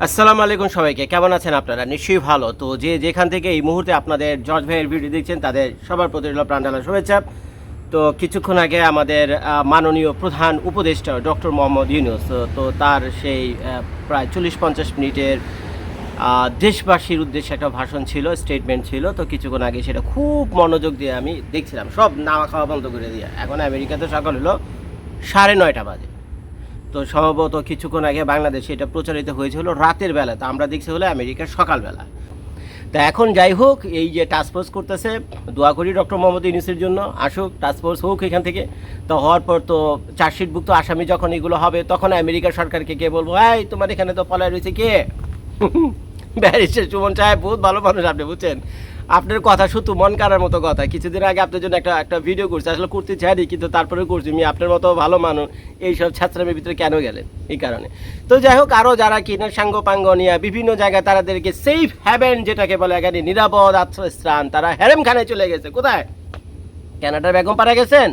আসসালামু আলাইকুম সবাইকে। কেমন আছেন আপনারা? নিশ্চয়ই ভালো। তো যে যেখান থেকে এই মুহূর্তে আপনাদের জর্জ ভাইয়ের ভিডিও দেখছেন, তাদের সবার প্রতি রইল প্রাণঢালা শুভেচ্ছা। তো কিছুক্ষণ আগে আমাদের মাননীয় প্রধান উপদেষ্টা ডক্টর মোহাম্মদ ইউনুস, তো- তো তার সেই প্রায় চল্লিশ পঞ্চাশ মিনিটের দেশবাসীর উদ্দেশ্যে একটা ভাষণ ছিল স্টেটমেন্ট ছিল। তো কিছুক্ষণ আগে সেটা খুব মনোযোগ দিয়ে আমি দেখছিলাম। সব নাওয়া খাওয়া বন্ধ করে দিয়ে। এখন আমেরিকাতে সকাল হলো সাড়ে নয়টা বাজে। তো সম্ভবত কিছুক্ষণ আগে বাংলাদেশে এটা প্রচারিত হয়েছিল রাতের বেলা। তো আমরা দেখছি হলো আমেরিকার সকালবেলা। তা এখন যাই হোক, এই যে টাস্কফোর্স করতেছে, দোয়া করি ডক্টর মোহাম্মদ ইউনুসের জন্য। আসুক টাস্কফোর্স হোক এখান থেকে। তো হওয়ার পর তো চার্জশিটভুক্ত আসামি যখন এগুলো হবে, তখন আমেরিকা সরকারকে কে বলব, এই, তোমার এখানে তো পলায় রয়েছে কে? ব্যারিস্টার সুমন সাহেব, বহুত ভালো মানুষ আপনি, বুঝছেন? আপনার কথা শুধু মন কারার মতো কথা। কিছুদিন আগে আপনার জন্য একটা একটা ভিডিও করছি, আসলে করতে চাইনি, কিন্তু তারপরে করছি। আমি আপনার মতো ভালো মানুষ, এইসব ছাত্রামের ভিতরে কেন গেলেন? এই কারণে। তো যাই হোক আরও যারা কিনা সাঙ্গ পাঙ্গ নিয়ে বিভিন্ন জায়গায় তাদেরকে সেফ হ্যাবেন যেটাকে বলে এখানে নিরাপদ আশ্রয়স্থান তারা হ্যারেমখানে চলে গেছে। কোথায়? ক্যানাডার বেগম পাড়া গেছেন?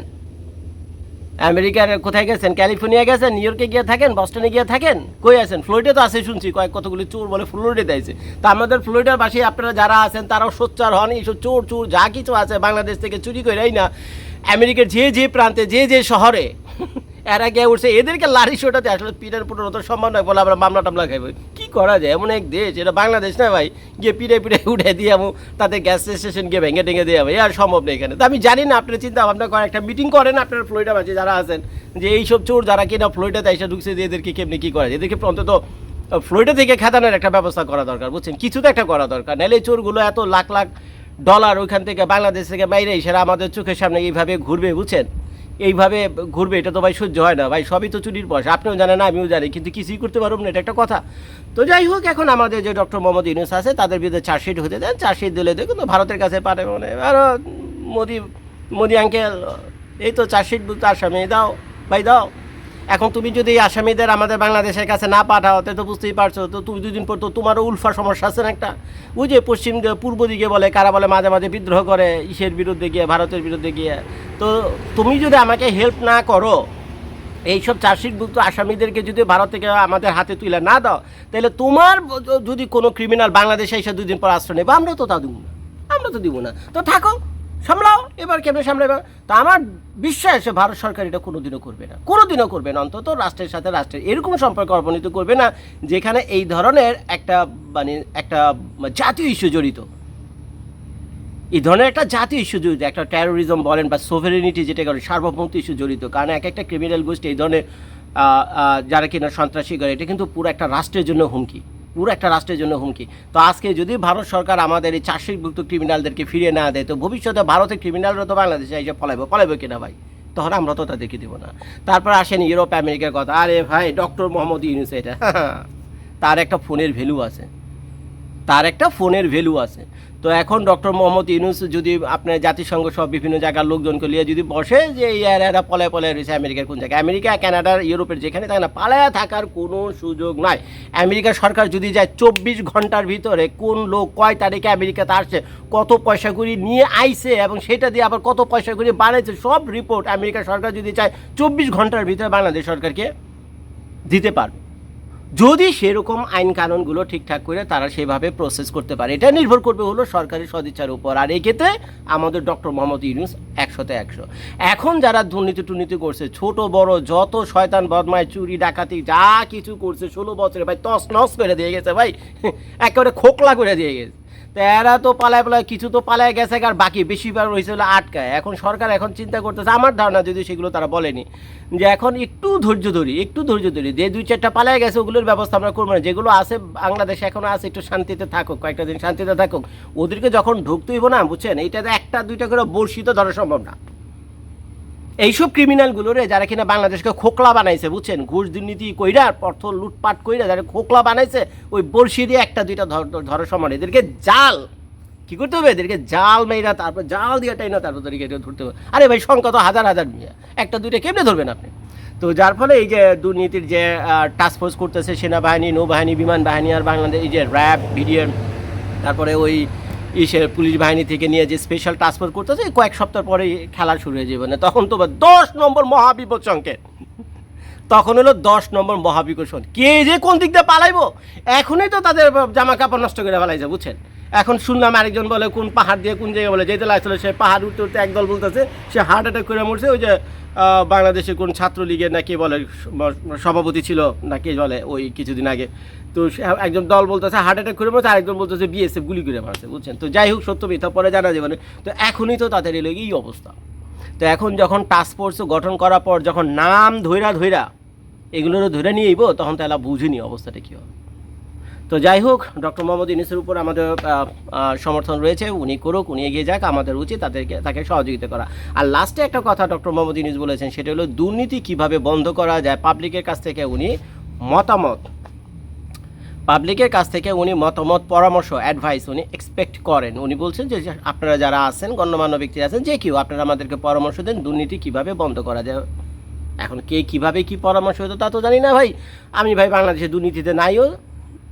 আমেরিকার কোথায় গেছেন? ক্যালিফোর্নিয়া গেছেন? নিউ ইয়র্কে গিয়ে থাকেন? বস্টনে গিয়ে থাকেন? কই আছেন? ফ্লোরিডা তো আছে শুনছি। কয়েক কতগুলি চোর বলে ফ্লোরিডে আছে তা আমাদের ফ্লোরিডার বাসী আপনারা যারা আছেন, তারাও সোচ্চার হন। এইসব চোর চোর, যা কিছু আছে বাংলাদেশ থেকে চুরি করেই না। আমেরিকার যে যে প্রান্তে, যে যে শহরে এরা গিয়ে উঠছে, এদেরকে লারি শোটাতে আসলে পিঠের পুরো তো সম্ভব নয় বলে আমরা মামলা টামলা খাইব। কি করা যায়? এমন এক দেশ, এটা বাংলাদেশ না ভাই? গিয়ে পিঠে পিঠে উঠে দিয়ে আমু, তাতে গ্যাস স্টেশন গিয়ে ভেঙে টেঙে দিয়ে এ আর সম্ভব নেই এখানে। তো আমি জানি না, আপনার চিন্তা ভাবনা করেন, একটা মিটিং করেন আপনার ফ্লোরিডা বাসী যারা আছেন, যে এইসব চোর যারা কিনা ফ্লোরিডাতে এসে ঢুকছে যে এদেরকে কেমনি কী করা যায়? এদেরকে অন্তত ফ্লোরিডা থেকে খেদানোর একটা ব্যবস্থা করা দরকার, বুঝছেন? কিছু তো একটা করা দরকার। নাহলে চোরগুলো এত লাখ লাখ ডলার ওইখান থেকে বাংলাদেশ থেকে বাইরে সেরা আমাদের চোখের সামনে এইভাবে ঘুরবে, বুঝছেন? এইভাবে ঘুরবে, এটা তো ভাই সহ্য হয় না। ভাই, সবই তো চুরির পয়সা আপনিও জানেন আমিও জানি, কিন্তু কিছুই করতে পারব না, এটা একটা কথা। তো যাই হোক, এখন আমাদের যে ডক্টর মোহাম্মদ ইউনুস আছে, তাদের বিরুদ্ধে চার্জশিট হতে দেন, চার্জশিট দিলে দেখুন কিন্তু ভারতের কাছে পারে মানে আরও মোদি মোদি আঙ্কেল, এই তো চার্জশিট, তার সামনে দাও, ভাই দাও। এখন তুমি যদি এই আসামিদের আমাদের বাংলাদেশের কাছে না পাঠাও তো বুঝতেই পারছ, তো তুমি দুদিন পর তো তোমারও উলফা সমস্যা আছে না একটা? ওই যে পশ্চিম পূর্ব দিকে বলে, কারা বলে মাঝে মাঝে বিদ্রোহ করে ইসের বিরুদ্ধে গিয়ে, ভারতের বিরুদ্ধে গিয়ে। তো তুমি যদি আমাকে হেল্প না করো, এইসব চার্জশিটভুক্ত আসামিদেরকে যদি ভারত থেকে আমাদের হাতে তুলে না দাও, তাহলে তোমার যদি কোনো ক্রিমিনাল বাংলাদেশে এসে দুদিন পর আশ্রয় নেবে আমরা তো তা দিব না আমরা তো দিব না। তো থাকো সামলাও, এবার কেমনে সামলাবে? তো আমার বিশ্বাস ভারত সরকার এটা কোনোদিনও করবে না। কোনোদিনও করবে না, অন্তত রাষ্ট্রের সাথে রাষ্ট্রের এরকম সম্পর্ক অবনীত করবে না, যেখানে এই ধরনের একটা মানে একটা জাতীয় ইস্যু জড়িত। এই ধরনের একটা জাতীয় ইস্যু জড়িত, একটা টেরোরিজম বলেন বা সোভেরিনিটি যেটা করে সার্বভৌমত্ব ইস্যু জড়িত। কারণ এক একটা ক্রিমিনাল গোষ্ঠী এই ধরনের যারা কিনা সন্ত্রাসী করে, এটা কিন্তু পুরো একটা রাষ্ট্রের জন্য হুমকি। পুরো একটা রাষ্ট্রের জন্য হুমকি। তো আজকে যদি ভারত সরকার আমাদের এই চাষিভুক্ত ক্রিমিনালদেরকে ফিরিয়ে না দেয়, তো ভবিষ্যতে ভারতের ক্রিমিনালরা তো বাংলাদেশে এসে পলাইব পলাইব কিনা ভাই? তখন আমরা তো তাদেরকে দেবো না। তারপর আসেন ইউরোপ আমেরিকার কথা। আরে ভাই ডক্টর মোহাম্মদ ইউনুস এটা। তার একটা ফোনের ভ্যালু আছে। তার একটা ফোনের ভ্যালু আছে। তো এখন ডক্টর মোহাম্মদ ইউনুস যদি আপনার জাতিসংঘ সব বিভিন্ন জায়গার লোকজনকে নিয়ে যদি বসে যে এরা পলায় পলায় রয়েছে আমেরিকার কোন জায়গায়, আমেরিকা, কানাডার, ইউরোপের যেখানে থাকে না, পালায়া থাকার কোনো সুযোগ নাই। আমেরিকার সরকার যদি যায় চব্বিশ ঘণ্টার ভিতরে কোন লোক কয় তারিখে আমেরিকাতে আসছে, কত পয়সা করি নিয়ে আইছে এবং সেটা দিয়ে আবার কত পয়সা করি বানাইছে, সব রিপোর্ট আমেরিকার সরকার যদি চায় চব্বিশ ঘণ্টার ভিতরে বাংলাদেশ সরকারকে দিতে পারবে। যদি সেরকম আইন কানুনগুলো ঠিকঠাক করে তারা সেভাবে প্রসেস করতে পারে, এটা নির্ভর করবে হলো সরকারি সদিচ্ছার উপর। আর এক্ষেত্রে আমাদের ডক্টর মোহাম্মদ ইউনুস একশোতে একশো। এখন যারা দুর্নীতি টুর্নীতি করছে, ছোট, বড়, যত শয়তান বদমায় চুরি, ডাকাতি, যা কিছু করছে, ষোলো বছরে ভাই তস নস করে দিয়ে গেছে ভাই। একেবারে খোকলা করে দিয়ে গেছে। তো এরা তো পালায় পালায়, কিছু তো পালায় গেছে আর বাকি বেশিরভাগ রয়েছে হলো আটকায়। এখন সরকার এখন চিন্তা করতেছে, আমার ধারণা যদি সেগুলো তারা বলেনি, যে এখন একটু ধৈর্য ধরি, একটু ধৈর্য ধরি, যে দুই চারটা পালায় গেছে, ওগুলোর ব্যবস্থা আমরা করব না। যেগুলো আছে, বাংলাদেশে এখন আছে, একটু শান্তিতে থাকুক, কয়েকটা দিন শান্তিতে থাকুক। ওদেরকে যখন ঢুকতেইব না, বুঝছেন? এইটাতে একটা, দুইটা করে বর্ষিত ধরা সম্ভব না। এইসব ক্রিমিনালগুলোরে যারা কিনা বাংলাদেশকে খোকলা বানাইছে, বুঝছেন? ঘুষ দুর্নীতি কইরা, অর্থ লুটপাট কইরা যারা খোকলা বানাইছে, ওই বড়শি দিয়ে একটা, দুইটা ধর- সমান, এদেরকে জাল। কি করতে হবে? এদেরকে জাল মেয়েরা তারপর, জাল দিয়ে টাইনা তারপর তাদেরকে এটা ধরতে হবে। আরে ভাই, সংখ্যা তো হাজার হাজার নিয়ে একটা, দুইটা কেমনে ধরবেন আপনি? তো যার ফলে এই যে দুর্নীতির যে টাস্কফোর্স করতেছে সেনাবাহিনী, নৌবাহিনী, বিমান বাহিনী আর বাংলাদেশ, এই যে র্যাব বিডিএম তারপরে ওই ইসে পুলিশ বাহিনী থেকে নিয়ে যে স্পেশাল ট্রান্সফার করতেছে কয়েক সপ্তাহ পরে খেলা শুরু হয়ে যাবে। না তখন তো দশ নম্বর মহাবিপদ সংকেত। তখন হলো দশ নম্বর মহাবিকর্ষণ কে যে কোন দিক দিয়ে পালাইবো? এখনই তো তাদের জামা কাপড় নষ্ট করে ফেলাইছে, বুঝছেন? এখন শুনলাম আরেকজন বলে, কোন পাহাড় দিয়ে কোন জায়গায় বলে, যেতে লাগছিল, সে পাহাড় উঠতে উঠতে একদল বলতেছে, সে হার্ট অ্যাটাক করে মরছে, ওই যে বাংলাদেশের কোন ছাত্রলীগের না কে বলে সভাপতি ছিল না কে বলে, ওই কিছুদিন আগে। তো একজন দল বলতেছে হার্ট অ্যাটাক করে মরছে, আরেকজন বলতেছে বিএসএফ গুলি করে মারছে, বুঝছেন? তো যাই হোক, সত্য মিথ্যা পরে জানা যাবে না তো এখনই তো তাদের এলো এই অবস্থা। তো এখন যখন টাস্ক ফোর্স গঠন করার পর যখন নাম ধৈরা ধৈরা এগুলোরও ধরে নিয়ে আইব, তখন তো এলা বুঝিনি অবস্থাটা কী হবে। তো যাই হোক, ডক্টর মোহাম্মদ ইউনিসের উপর আমাদের সমর্থন রয়েছে, উনি করুক, উনি এগিয়ে যাক, আমাদের উচিত তাদেরকে, তাকে সহযোগিতা করা। আর লাস্টে একটা কথা ডক্টর মোহাম্মদ ইউনিস বলেছেন, সেটা হলো দুর্নীতি কীভাবে বন্ধ করা যায় পাবলিকের কাছ থেকে উনি মতামত পাবলিকের কাছ থেকে উনি মতামত, পরামর্শ অ্যাডভাইস উনি এক্সপেক্ট করেন। উনি বলছেন যে আপনারা যারা আছেন, গণ্যমান্য ব্যক্তি আছেন, যে কেউ, আপনারা আমাদেরকে পরামর্শ দেন, দুর্নীতি কীভাবে বন্ধ করা যায়। এখন কে কীভাবে কি পরামর্শ হতো তা তো জানি না ভাই। আমি ভাই বাংলাদেশে দুর্নীতিতে নাইও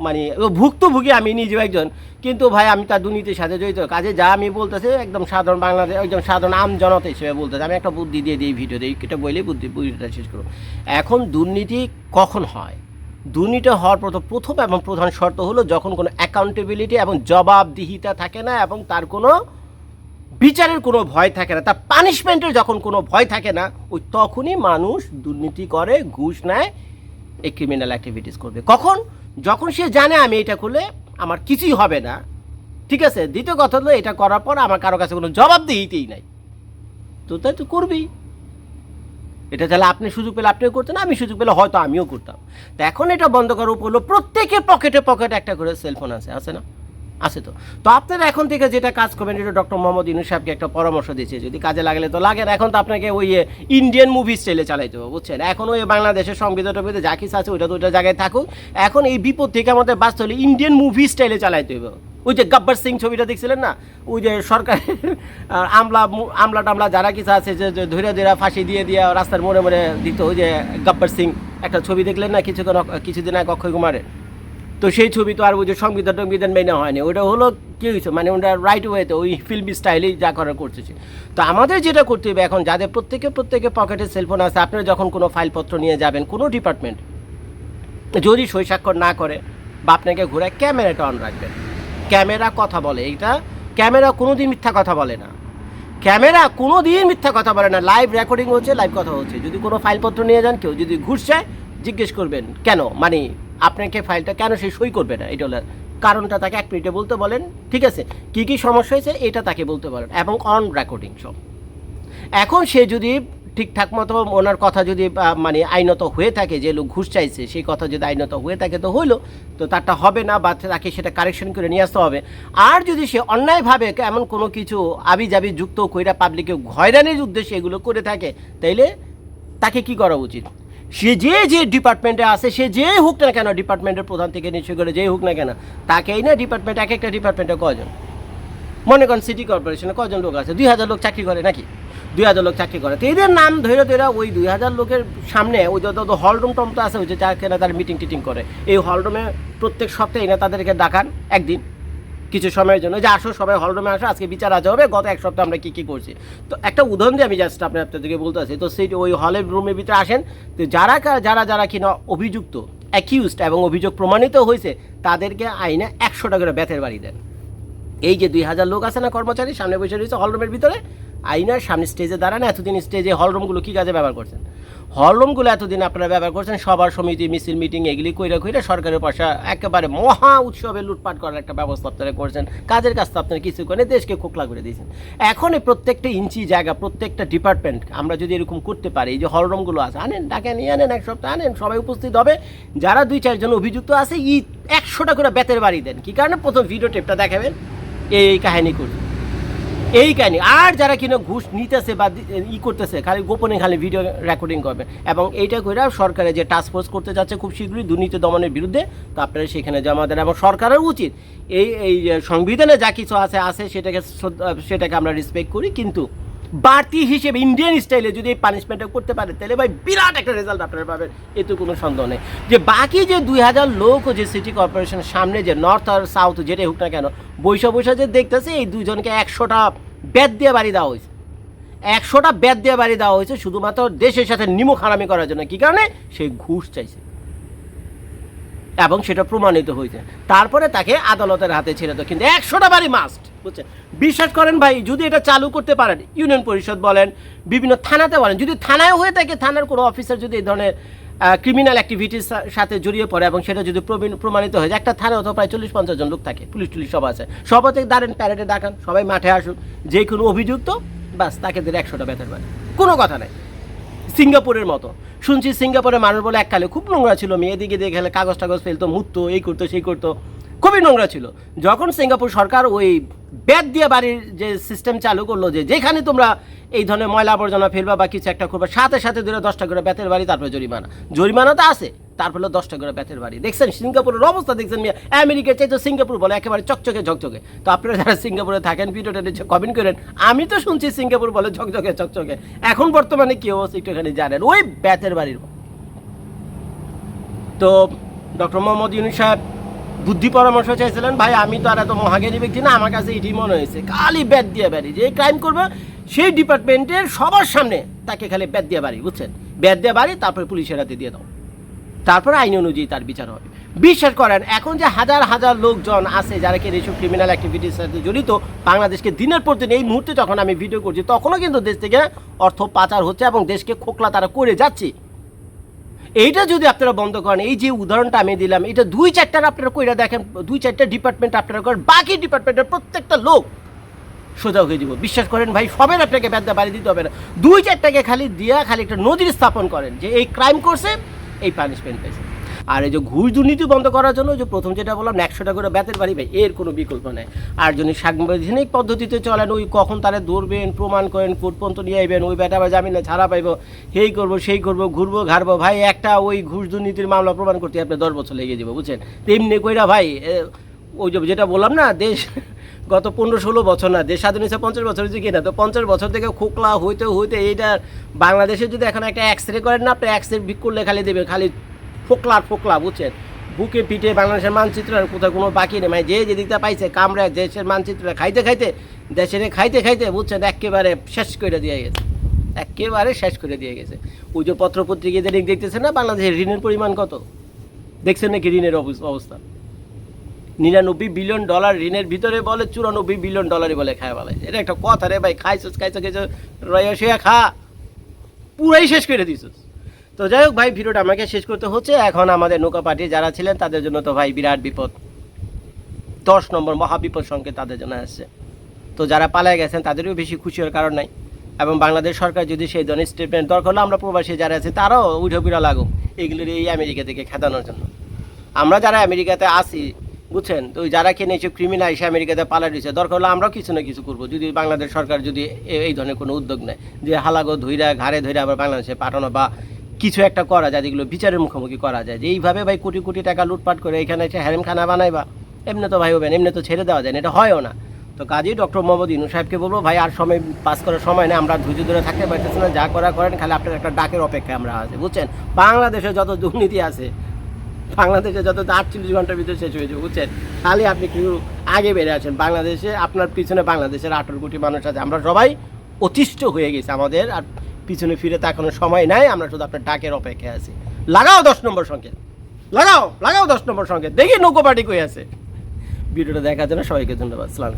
মানে ভুক্তভোগী আমি নিজেও একজন। কিন্তু ভাই, আমি তার দুর্নীতির সাথে জড়িত। কাজে যা আমি বলতেছে, একদম সাধারণ বাংলাদেশ একদম সাধারণ আম জনতা হিসেবে বলতেছে। আমি একটা বুদ্ধি দিয়ে দিই ভিডিও দিই এটা বলেই বুদ্ধি বুদ্ধিটা শেষ করব এখন দুর্নীতি কখন হয়? দুর্নীতি হওয়ার প্রথম প্রথম এবং প্রধান শর্ত হলো যখন কোনো অ্যাকাউন্টেবিলিটি এবং জবাবদিহিতা থাকে না এবং তার কোনো বিচারের কোনো ভয় থাকে না, তার পানিশমেন্টের যখন কোনো ভয় থাকে না, ওই তখনই মানুষ দুর্নীতি করে, ঘুষ নেয়, এই ক্রিমিনাল অ্যাক্টিভিটিস করবে। কখন? যখন সে জানে আমি এটা করলে আমার কিছুই হবে না, ঠিক আছে? দ্বিতীয় কথা হলো এটা করার পর আমার কারও কাছে কোনো জবাবদিহিতেই নাই। তো তাই তো করবি এটা তাহলে আপনি সুযোগ পেলে আপনিও করতেন, আমি সুযোগ পেলে হয়তো আমিও করতাম। তো এখন এটা বন্ধ করার উপ হলো প্রত্যেকের পকেটে পকেটে একটা করে সেলফোন আছে আছে না? আছে তো। তো আপনারা এখন থেকে যেটা কাজ করবেন, এটা ডক্টর মোহাম্মদ ইনু সাহেবকে একটা পরামর্শ দিয়েছে, যদি কাজে লাগলে তো লাগে। এখন তো আপনাকে ওই ইন্ডিয়ান মুভি স্টাইলে চালাইতে হবে, বুঝছেন? এখন ওই বাংলাদেশের সংবিধান টবিধান যা কিছু আছে ওইটা তো ওইটা জায়গায় থাকুক। এখন এই বিপদ থেকে আমাদের বাঁচতে হলে ইন্ডিয়ান মুভি স্টাইলে চালাইতে হবে। ওই যে গব্বর সিং ছবিটা দেখছিলেন না? ওই যে সরকারের আমলা আমলা টামলা যারা কিছু আছে যে যে ধরে ফাঁসি দিয়ে দিয়ে রাস্তার মোড়ে মোড়ে দিত ওই যে গব্বর সিং। একটা ছবি দেখলেন না কিছুক্ষণ কিছুদিন আগে অক্ষয় কুমারের? তো সেই ছবি তো আর ওই যে সংবিধান টংবিধান মেনে হয়নি। ওটা হলো কি হয়েছে? মানে ওটা রাইট ওয়েতে ওই ফিল্মি স্টাইলেই যা করার করতেছে তো আমাদের যেটা করতে হবে এখন, যাদের প্রত্যেকে প্রত্যেকে পকেটে সেলফোন আছে, আপনারা যখন কোনো ফাইলপত্র নিয়ে যাবেন, কোনো ডিপার্টমেন্ট যদি সই স্বাক্ষর না করে, বা আপনাকে ঘুরে ক্যামেরাটা অন রাখবেন। ক্যামেরা কথা বলে এটা ক্যামেরা কোনো দিন মিথ্যা কথা বলে না। ক্যামেরা কোনো দিন মিথ্যা কথা বলে না লাইভ রেকর্ডিং হচ্ছে লাইভ কথা হচ্ছে। যদি কোনো ফাইলপত্র নিয়ে যান, কেউ যদি ঘুষ চায় জিজ্ঞেস করবেন, কেন? মানে আপনাকে ফাইলটা কেন সে সই করবে না? এটা হলো কারণটা তাকে এক মিনিটে বলতে বলেন, ঠিক আছে, কী কী সমস্যা হয়েছে? এটা তাকে বলতে বলেন, এবং অন রেকর্ডিং সব। এখন সে যদি ঠিকঠাক মতো ওনার কথা যদি মানে আইনত হয়ে থাকে, যে লোক ঘুষ চাইছে, সেই কথা যদি আইনত হয়ে থাকে তো হইল, তো তারটা হবে না বা তাকে সেটা কারেকশন করে নিয়ে আসতে হবে। আর যদি সে অন্যায়ভাবে এমন কোনো কিছু আবি জাবি যুক্ত কইরা পাবলিকে হয়রানির উদ্দেশ্যে এগুলো করে থাকে, তাইলে তাকে কি করা উচিত? সে যে যে ডিপার্টমেন্টে আছে, সে যে হোক না কেন ডিপার্টমেন্টের প্রধান থেকে নিশ্চয় করে, যেই হোক না কেন, তাকেই না ডিপার্টমেন্ট এক একটা ডিপার্টমেন্টে কজন মনে করেন সিটি কর্পোরেশনে কজন লোক আছে? দুই হাজার লোক চাকরি করে নাকি? দুই হাজার লোক চাকরি করে। তো এদের নাম ধরে ধরে ওই দুই হাজার লোকের সামনে ওই যত হলরুম টম তো আছে, ওই যে যাকে তার মিটিং টিটিং করে। এই হলরুমে প্রত্যেক সপ্তাহে এনে তাদেরকে ডাকান একদিন, কিছু সময়ের জন্য। যে আসো সবাই হলরুমে আসো, আজকে বিচার আজ হবে, গত এক সপ্তাহে আমরা কী কী করছি। তো একটা উদাহরণ দিয়ে আমি জাস্ট আপনার আপনাদেরকে বলতে আছি তো সেই ওই হলের রুমের ভিতরে আসেন, তো যারা যারা যারা কিনা অভিযুক্ত অ্যাকিউজড এবং অভিযোগ প্রমাণিত হয়েছে, তাদেরকে আইনে একশো টাকা করে বেতের বাড়ি দেন। এই যে দুই হাজার লোক আছে না কর্মচারী, সামনে বসে রয়েছে হলরুমের ভিতরে আইনার সামনে স্টেজে দাঁড়ান, এতদিন স্টেজে হলরুমগুলো কী কাজে ব্যবহার করছেন? হলরুমগুলো এতদিন আপনারা ব্যবহার করছেন সবার সমিতি, মিছিল মিটিং এগুলি কইরা কইরা সরকারের পয়সা একেবারে মহা উৎসবে লুটপাট করার একটা ব্যবস্থা আপনারা করছেন। কাজের কাজ তো আপনারা কিছু করেন দেশকে খোকলা করে দিয়েছেন। এখন এই প্রত্যেকটা ইঞ্চি জায়গা, প্রত্যেকটা ডিপার্টমেন্ট আমরা যদি এরকম করতে পারি, এই যে হলরুমগুলো আছে, আনেন ডাকে নিয়ে আনেন, এক সপ্তাহ আনেন, সবাই উপস্থিত হবে। যারা দুই চারজন অভিযুক্ত আছে ই একশোটা করে বেতের বাড়ি দেন। কি কারণে? প্রথম ভিডিও টেপটা দেখাবেন। এই কাহিনী করবে এই কাহিনী। আর যারা কিনা ঘুষ নিতেছে বা ই করতেছে, খালি গোপনে খালি ভিডিও রেকর্ডিং করবে। এবং এইটা করে সরকারে যে টাস্ক ফোর্স করতে যাচ্ছে খুব শীঘ্রই দুর্নীতি দমনের বিরুদ্ধে, তো আপনারা সেখানে জমা দেন। এবং সরকারের উচিত এই এই সংবিধানে যা কিছু আছে আছে সেটাকে সেটাকে আমরা রেসপেক্ট করি। কিন্তু বাড়তি হিসেবে ইন্ডিয়ান স্টাইলে যদি এই পানিশমেন্টটা করতে পারে, তাহলে ভাই বিরাট একটা রেজাল্ট আপনারা পাবেন। এতে কোনো সন্দেহ নেই। যে বাকি যে দুই হাজার লোক যে সিটি কর্পোরেশনের সামনে যে নর্থ আর সাউথ যেটাই হোক না কেন, বৈশা বৈশা যে দেখতেছে, এই দুজনকে একশোটা বেদ দিয়ে বাড়ি দেওয়া হয়েছে। একশোটা ব্যাদ দিয়ে বাড়ি দেওয়া হয়েছে শুধুমাত্র দেশের সাথে নিমুখ হারামি করার জন্য। কী কারণে? সে ঘুষ চাইছে। এবং সেটা প্রমাণিত হয়েছে। তারপরে তাকে আদালতের হাতে ছেড়ে দেয় কিন্তু একশোটা বাড়ি মাস্ট বুঝছেন? বিশ্বাস করেন ভাই, যদি এটা চালু করতে পারেন, ইউনিয়ন পরিষদ বলেন, বিভিন্ন থানাতে বলেন, যদি থানায় হয়ে থাকে, থানার কোনো অফিসার যদি এই ধরনের ক্রিমিনাল অ্যাক্টিভিটির সাথে জড়িয়ে পড়ে এবং সেটা যদি প্রমাণিত হয় একটা থানায় অথবা প্রায় চল্লিশ, পঞ্চাশ জন লোক থাকে। পুলিশ টুলিশ সব আছে। সবাতে দাঁড়েন প্যারেডে ডাকান সবাই মাঠে আসুন যে কোনো অভিযুক্ত, বাস, তাকে দিলে একশোটা বেতন পারে কোনো কথা নাই। সিঙ্গাপুরের মতো। শুনছি সিঙ্গাপুরের মানুষ বলে এককালে খুব নোংরা ছিল। মেয়ে দিকে দিয়ে গেলে কাগজ টাগজ ফেলতো, মুততো, এই করতো, সেই করতো। খুবই নোংরা ছিল। যখন সিঙ্গাপুর সরকার ওই ব্যাট দিয়ে বাড়ির যে সিস্টেম চালু করল যে যেখানে তোমরা এই ধরনের ময়লা আবর্জনা ফেলবা বা কিছু একটা করবা, সাথে সাথে ধরে দশটা করে ব্যাতের বাড়ি, তারপরে জরিমানা। জরিমানা তো আছে তারপরে দশটা করে ব্যাতের বাড়ি। দেখছেন, সিঙ্গাপুরের অবস্থা দেখছেন আমেরিকার চাইতে সিঙ্গাপুর বলে, একেবারে চকচকে, ঝকঝকে। তো আপনারা যারা সিঙ্গাপুরে থাকেন, ভিডিওটা নিচে কমেন্ট করেন। আমি তো শুনছি সিঙ্গাপুর বলে ঝকঝকে, চকচকে। এখন বর্তমানে কি অবস্থা একটুখানি জানেন? ওই ব্যাতের বাড়ির। তো ডক্টর মোহাম্মদ ইউনুস সাহেব বুদ্ধি পরামর্শ চাইছিলেন, ভাই, আমি তো আর এত মহাজ্ঞানী ব্যক্তি না, আমার কাছে এটি মনে হয়েছে। খালি ব্যাট দিয়ে বাড়ি, যে ক্রাইম করবে, সেই ডিপার্টমেন্টের সবার সামনে তাকে খালি ব্যাট দিয়ে বাড়ি, বুঝছেন? ব্যাট দিয়ে বাড়ি, তারপরে পুলিশের হাতে দিয়ে দাও। তারপরে আইন অনুযায়ী তার বিচার হবে। বিশ্বাস করেন, এখন যে হাজার হাজার লোকজন আছে যারা কি এইসব ক্রিমিনাল অ্যাক্টিভিটির সাথে জড়িত, বাংলাদেশকে দিনের পর দিন এই মুহূর্তে যখন আমি ভিডিও করছি, তখনও কিন্তু দেশ থেকে অর্থ পাচার হচ্ছে এবং দেশকে খোকলা তারা করে যাচ্ছে। এইটা যদি আপনারা বন্ধ করেন, এই যে উদাহরণটা আমি দিলাম, এটা দুই চারটার আপনারা কইরা দেখেন, দুই চারটা ডিপার্টমেন্ট আপনারা করেন, বাকি ডিপার্টমেন্টের প্রত্যেকটা লোক সোজা হয়ে দিব বিশ্বাস করেন ভাই, সবের আপনাকে ব্যাধা বাড়ি দিতে হবে না। দুই চারটাকে খালি দিয়া খালি একটা নদীর স্থাপন করেন, যে এই ক্রাইম করছে, এই পানিশমেন্ট পেয়েছে। আর এই যে ঘুষ দুর্নীতি বন্ধ করার জন্য যে প্রথম যেটা বললাম একশো টাকা করে ব্যাতের বাড়ি ভাই, এর কোনো বিকল্প নেই। আর যদি সাংবিধানিক পদ্ধতিতে চলেন, ওই কখন তারা ধরবেন, প্রমাণ করেন কোর্ট পর্যন্ত নিয়ে আইবেন, ওই ব্যাটা বা জামিনে ছাড়া পাইব সেই করব সেই করব, ঘুরবো, ঘাড়বো। ভাই, একটা ওই ঘুষ দুর্নীতির মামলা প্রমাণ করতে আপনি দশ বছর লেগে যাব, বুঝছেন? তেমনি কইরা ভাই ওই যে যেটা বললাম না, দেশ গত পনেরো ষোলো বছর না, দেশ স্বাধীন হয়েছে পঞ্চাশ বছর হয়েছে কিনা? তো পঞ্চাশ বছর থেকে খোকলা হইতে হইতে এইটা বাংলাদেশে যদি এখন একটা এক্স রে করেন না, আপনি এক্স রে করলে খালি দেবে খালি ফোকলার ফোকলা, বুঝছেন? বুকে পিঠে বাংলাদেশের মানচিত্র আর কোথাও কোনো বাকি নেই। মানে যে যেদিকটা পাইছে, কামড়ে দেশের মানচিত্র খাইতে খাইতে, দেশের খাইতে খাইতে, বুঝছেন, একেবারে শেষ করে দিয়ে গেছে। একেবারে শেষ করে দিয়ে গেছে। ওই যে পত্রপত্রিকাদের দেখতেছে না, বাংলাদেশের ঋণের পরিমাণ কত? দেখছেন নাকি ঋণের অবস- অবস্থা? নিরানব্বই বিলিয়ন ডলার ঋণের ভিতরে বলে, চুরানব্বই বিলিয়ন ডলারই বলে খায় বলে এটা একটা কথা রে ভাই খাইছো খাইছো রয়া, শুয়ে খা। পুরাই শেষ করে দিছিস। তো যাই হোক ভাই, ভিডিওটা আমাকে শেষ করতে হচ্ছে। এখন আমাদের নৌকা পার্টি যারা ছিলেন, তাদের জন্য তো ভাই বিরাট বিপদ। দশ নম্বর মহাবিপদ সংকেত তাদের জন্য আসছে। তো যারা পালায় গেছেন, তাদেরও বেশি খুশি হওয়ার কারণ নাই। এবং বাংলাদেশ সরকার যদি সেই ধরনের স্টেটমেন্ট দরকার হলে আমরা প্রবাসী যারা আছে, তারাও উঠে পিড়া লাগুক। এগুলোর এই আমেরিকা থেকে খেদানোর জন্য। আমরা যারা আমেরিকাতে আসি বুঝছেন? তো যারা কিনে এইসব ক্রিমিনাল এসে আমেরিকাতে পালা দিচ্ছে দরকার হলে আমরাও কিছু না কিছু করব। যদি বাংলাদেশ সরকার যদি এই ধরনের কোনো উদ্যোগ নেয়, যে হালাগো ধইরা, ঘাড়ে ধরে আবার বাংলাদেশে পাঠানো বা কিছু একটা করা যায়, যেগুলো বিচারের মুখোমুখি করা যায়। যে এইভাবে ভাই কোটি কোটি টাকা লুটপাট করে এখানে এসে হ্যারেমখানা বানাইবা, এমনি তো ভাই হবেন, এমনি তো ছেড়ে দেওয়া যায় না, এটা হয়ও না। তো কাজেই ডক্টর মোহাম্মদ ইনু সাহেবকে বলব, ভাই, আর সময় পাস করার সময় নেই, আমরা ধৈর্য ধরে থাকতে পারতেছি না, যা করা করেন, খালি আপনার একটা ডাকের অপেক্ষায় আমরা আছে। বুঝছেন? বাংলাদেশে যত দুর্নীতি আছে, বাংলাদেশে যত আটচল্লিশ ঘণ্টার ভিতরে শেষ হয়েছে, বুঝছেন? খালি আপনি একটু আগে বেড়ে আছেন, বাংলাদেশে আপনার পিছনে বাংলাদেশের আঠারো কোটি মানুষ আছে, আমরা সবাই অতিষ্ঠ হয়ে গেছি, আমাদের আর পিছনে ফিরে তাকানোর সময় নাই, আমরা শুধু আপনার ডাকের অপেক্ষায় আছি। লাগাও দশ নম্বর সংকেত। লাগাও লাগাও দশ নম্বর সংকেত। দেখি নৌকো পার্টি কই আছে। ভিডিওটা দেখার জন্য সবাইকে ধন্যবাদ। সালাম